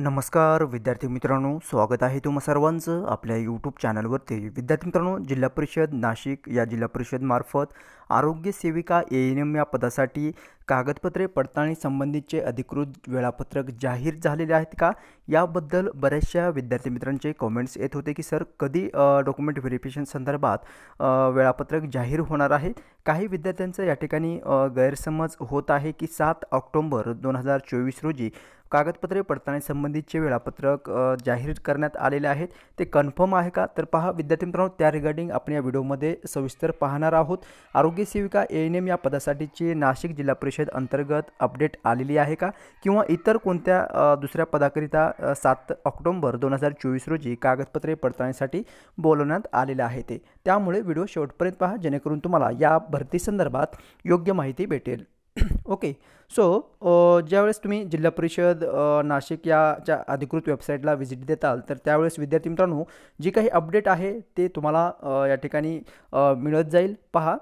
नमस्कार विद्यार्थी मित्रांनो स्वागत आहे तुम्हा सर्वांचं आपल्या यूट्यूब चॅनलवरती विद्यार्थी मित्रांनो जिल्हा परिषद नाशिक या जिल्हा परिषदमार्फत आरोग्य सेविका ए एन एम या पदासाठी कागदपत्रे पडताळणी संबंधीचे अधिकृत वेळापत्रक जाहीर झालेले आहेत का? याबद्दल बऱ्याचशा विद्यार्थी मित्रांचे कॉमेंट्स येत होते की सर कधी डॉक्युमेंट व्हेरिफिकेशन संदर्भात वेळापत्रक जाहीर होणार आहे? काही विद्यार्थ्यांचं या ठिकाणी गैरसमज होत आहे की सात ऑक्टोंबर दोन हजार चोवीस रोजी कागदपत्रे पडताळणी संबंधीचे वेळापत्रक जाहीर करण्यात आलेले आहेत. ते कन्फर्म आहे का? तर पहा विद्यार्थी मित्रांनो त्या रिगार्डिंग आपण या व्हिडिओमध्ये सविस्तर पाहणार आहोत. आरोग्य सेविका ए एन एम या पदासाठीची नाशिक जिल्हा परिषद अंतर्गत अपडेट आलेली आहे का? किंवा इतर कोणत्या दुसऱ्या पदाकरिता सात ऑक्टोंबर दोन हजार चोवीस रोजी कागदपत्रे पडताळणीसाठी बोलवण्यात आलेलं आहे ते? त्यामुळे व्हिडिओ शेवटपर्यंत पहा जेणेकरून तुम्हाला या भरती संदर्भात योग्य माहिती भेटेल. ओके. सो ज्यावेळेस तुम्ही जिल्हा परिषद नाशिक याच्या अधिकृत वेबसाईटला व्हिजिट देताल तर त्यावेळेस विद्यार्थी मित्रांनो जी काही अपडेट आहे ते तुम्हाला या ठिकाणी मिळत जाईल. पहा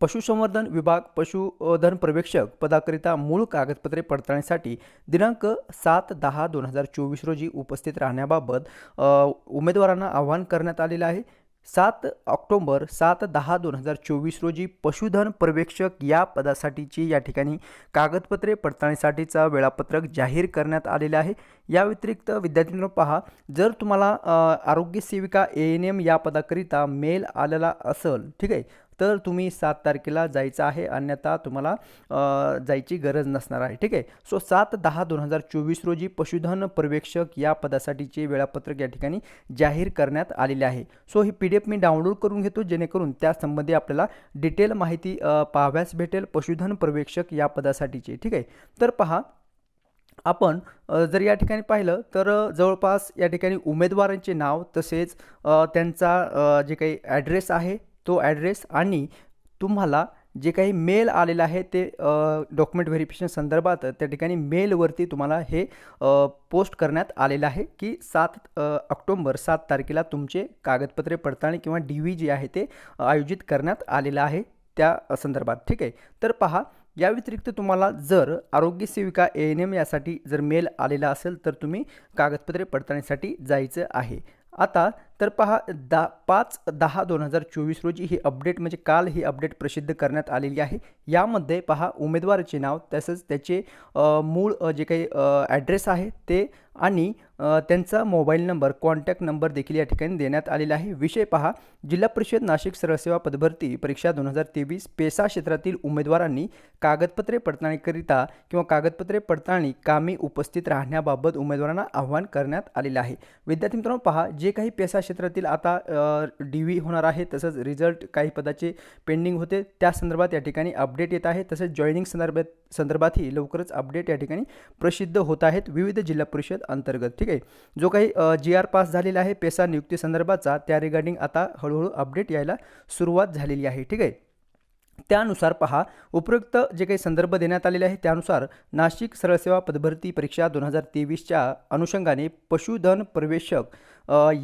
पशुसंवर्धन विभाग पशुधन पर्यवेक्षक पदाकरिता मूळ कागदपत्रे पडताळणीसाठी दिनांक सात दहा दोन हजार चोवीस रोजी उपस्थित राहण्याबाबत उमेदवारांना आवाहन करण्यात आलेलं आहे. सात ऑक्टोंबर सात दहा दोन हजार चोवीस रोजी पशुधन पर्यवेक्षक या पदासाठीची या ठिकाणी कागदपत्रे पडताळणीसाठीचा वेळापत्रक जाहीर करण्यात आलेले आहे. या व्यतिरिक्त विद्यार्थ्यांनो पहा जर तुम्हाला आरोग्यसेविका ए एन एम या पदाकरिता मेल आलेला असेल ठीक आहे तर तुम्ही सात तारखेला जायचं आहे अन्यथा तुम्हाला जायची गरज नसणार आहे ठीक आहे? सो सात दहा दोन हजार चोवीस रोजी पशुधन पर्यवेक्षक या पदासाठीचे वेळापत्रक या ठिकाणी जाहीर करण्यात आलेले आहे. सो ही पी डी एफ मी डाउनलोड करून घेतो जेणेकरून त्यासंबंधी आपल्याला डिटेल माहिती पाहाव्यास भेटेल पशुधन पर्यवेक्षक या पदासाठीचे ठीक आहे? तर पहा आपण जर या ठिकाणी पाहिलं तर जवळपास या ठिकाणी उमेदवारांचे नाव तसेच त्यांचा जे काही ॲड्रेस आहे तो ॲड्रेस आणि तुम्हाला जे काही मेल आलेलं आहे ते डॉक्युमेंट व्हेरिफिकेशन संदर्भात त्या ठिकाणी मेलवरती तुम्हाला हे पोस्ट करण्यात आलेलं आहे की सात ऑक्टोंबर सात तारखेला तुमचे कागदपत्रे पडताळणी किंवा डी व्ही जे आहे ते आयोजित करण्यात आलेलं आहे त्या संदर्भात. ठीक आहे? तर पहा या व्यतिरिक्त तुम्हाला जर आरोग्य सेविका ए एन एम यासाठी जर मेल आलेला असेल तर तुम्ही कागदपत्रे पडताळणीसाठी जायचं आहे. आता तर पहा दा पाच दहा दोन हजार चोवीस रोजी ही अपडेट म्हणजे काल ही अपडेट प्रसिद्ध करण्यात आलेली आहे. यामध्ये पहा उमेदवाराचे नाव तसंच त्याचे मूळ जे काही ॲड्रेस आहे ते आणि त्यांचा मोबाईल नंबर कॉन्टॅक्ट नंबर देखील या ठिकाणी देण्यात आलेला आहे. विषय पहा जिल्हा परिषद नाशिक सरसेवा पदभरती परीक्षा दोन हजार तेवीस पेसा क्षेत्रातील उमेदवारांनी कागदपत्रे पडताळणीकरिता किंवा कागदपत्रे पडताळणी कामी उपस्थित राहण्याबाबत उमेदवारांना आवाहन करण्यात आलेलं आहे. विद्यार्थी मित्रांनो पहा जे काही पेसा क्षेत्रातील आता डी व्ही होणार आहे. तसंच रिझल्ट काही पदाचे पेंडिंग होते. त्या संदर्भात या ठिकाणी अपडेट येत आहे. तसेच जॉईनिंग संदर्भात संदर्भातही लवकरच अपडेट या ठिकाणी प्रसिद्ध होत आहेत विविध जिल्हा परिषद अंतर्गत. ठीक आहे? जो काही जी आर पास झालेला आहे पेसा नियुक्ती संदर्भाचा त्या रिगार्डिंग आता हळूहळू अपडेट यायला सुरुवात झालेली आहे. ठीक आहे? त्यानुसार पहा. उपयुक्त जे काही संदर्भ देण्यात आलेले आहे त्यानुसार नाशिक सरळसेवा पदभरती परीक्षा दोन हजार तेवीसच्या अनुषंगाने पशुधन प्रवेशक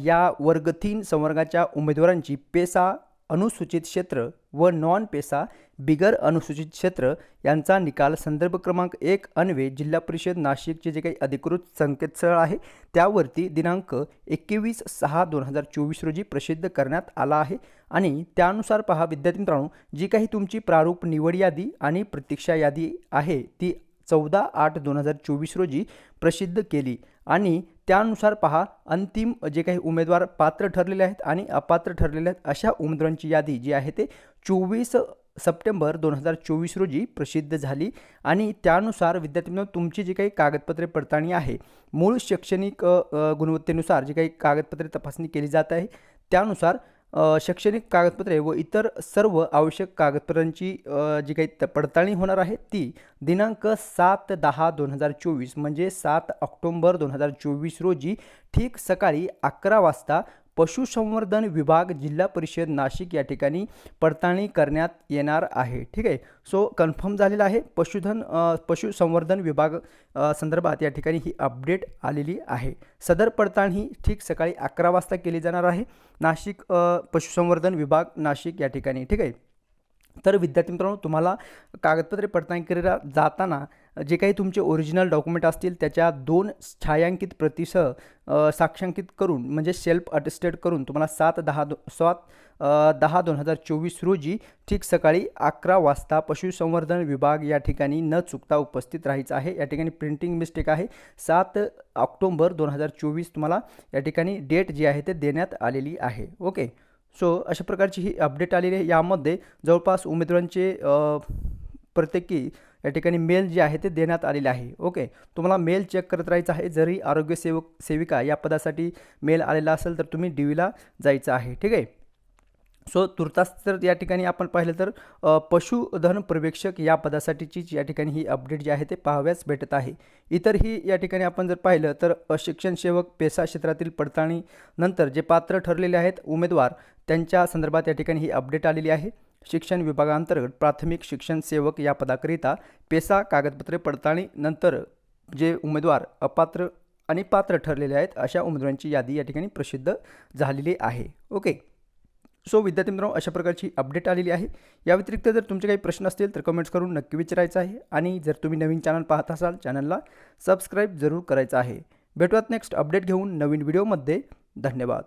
या वर्ग तीन संवर्गाच्या उमेदवारांची पेसा अनुसूचित क्षेत्र व नॉन पेसा बिगर अनुसूचित क्षेत्र यांचा निकाल संदर्भ क्रमांक एक अन्वे जिल्हा परिषद नाशिकचे जे काही अधिकृत संकेतस्थळ आहे त्यावरती दिनांक एकवीस सहा दोन हजार चोवीस रोजी प्रसिद्ध करण्यात आला आहे. आणि त्यानुसार पहा विद्यार्थी मित्रांनो जी काही तुमची प्रारूप निवड यादी आणि प्रतीक्षा यादी आहे ती चौदा आठ दोन हजार चोवीस रोजी प्रसिद्ध केली. आणि त्यानुसार पहा अंतिम जे काही उमेदवार पात्र ठरलेले आहेत आणि अपात्र ठरलेले आहेत अशा उमेदवारांची यादी जी आहे ते चोवीस सप्टेंबर दोन हजार चोवीस रोजी प्रसिद्ध झाली. आणि त्यानुसार विद्यार्थ्यांनो तुमची जी काही कागदपत्रे पडताळणी आहे मूळ शैक्षणिक गुणवत्तेनुसार जी काही कागदपत्रे तपासणी केली जात आहे त्यानुसार शैक्षणिक कागदपत्रे व इतर सर्व आवश्यक कागदपत्रांची जी काही त- पडताळणी होणार आहे ती दिनांक सात दहा दोन हजार चोवीस म्हणजे सात ऑक्टोंबर दोन हजार चोवीस रोजी ठीक सकाळी अकरा वाजता पशुसंवर्धन विभाग जिल्हा परिषद नाशिक या ठिकाणी पडताळणी करण्यात येणार आहे. ठीक आहे? सो कन्फर्म झालेलं आहे. पशुधन पशुसंवर्धन विभाग संदर्भात या ठिकाणी ही अपडेट आलेली आहे. सदर पडताळणी ही ठीक सकाळी अकरा वाजता केली जाणार आहे. नाशिक पशुसंवर्धन विभाग नाशिक या ठिकाणी. ठीक आहे? तर विद्यार्थी मित्रांनो तुम्हाला कागदपत्रे पडताळणी करायला जाताना जे काही तुमचे ओरिजिनल डॉक्युमेंट असतील त्याच्या दोन छायांकित प्रतिसह साक्षांकित करून म्हणजे सेल्फ अटेस्टेड करून तुम्हाला सात दहा दो सात दहा दोन हजार चोवीस रोजी ठीक सकाळी अकरा वाजता पशुसंवर्धन विभाग या ठिकाणी न चुकता उपस्थित राहायचं आहे. या ठिकाणी प्रिंटिंग मिस्टेक आहे. सात ऑक्टोंबर दोन हजार चोवीस तुम्हाला या ठिकाणी डेट जी आहे ते देण्यात आलेली आहे. ओके सो अशा प्रकारची ही अपडेट आलेली आहे. यामध्ये जवळपास उमेदवारांचे प्रत्येकी या ठिकाणी मेल जे आहे ते देण्यात आलेले आहे. ओके तुम्हाला मेल चेक करत राहायचं आहे. जरी आरोग्य सेवक सेविका या पदासाठी मेल आलेला असेल तर तुम्ही डीवीला जायचं आहे. ठीक आहे? सो तुर्तास तर या ठिकाणी आपण पाहिलं तर पशुधन पर्यवेक्षक या पदासाठीची या ठिकाणी ही अपडेट जी आहे ते पाहाव्यास भेटत आहे. इतरही या ठिकाणी आपण जर पाहिलं तर शिक्षण सेवक पेसा क्षेत्रातील पडताळणीनंतर जे पात्र ठरलेले आहेत उमेदवार त्यांच्या संदर्भात या ठिकाणी ही अपडेट आलेली आहे. शिक्षण विभागांतर्गत प्राथमिक शिक्षण सेवक या पदाकरिता पेसा कागदपत्रे पडताळणी नंतर जे उमेदवार अपात्र आणि पात्र ठरलेले आहेत अशा उमेदवारांची यादी या ठिकाणी प्रसिद्ध झालेली आहे. ओके. सो विद्यार्थी मित्रांनो अशा प्रकारची अपडेट आलेली आहे. या व्यतिरिक्त जर तुमचे काही प्रश्न असतील तर कमेंट्स करून नक्की विचारायचं आहे. आणि जर तुम्ही नवीन चॅनल पाहत असाल चॅनलला सबस्क्राईब जरूर करायचं आहे. भेटूयात नेक्स्ट अपडेट घेऊन नवीन व्हिडिओमध्ये धन्यवाद.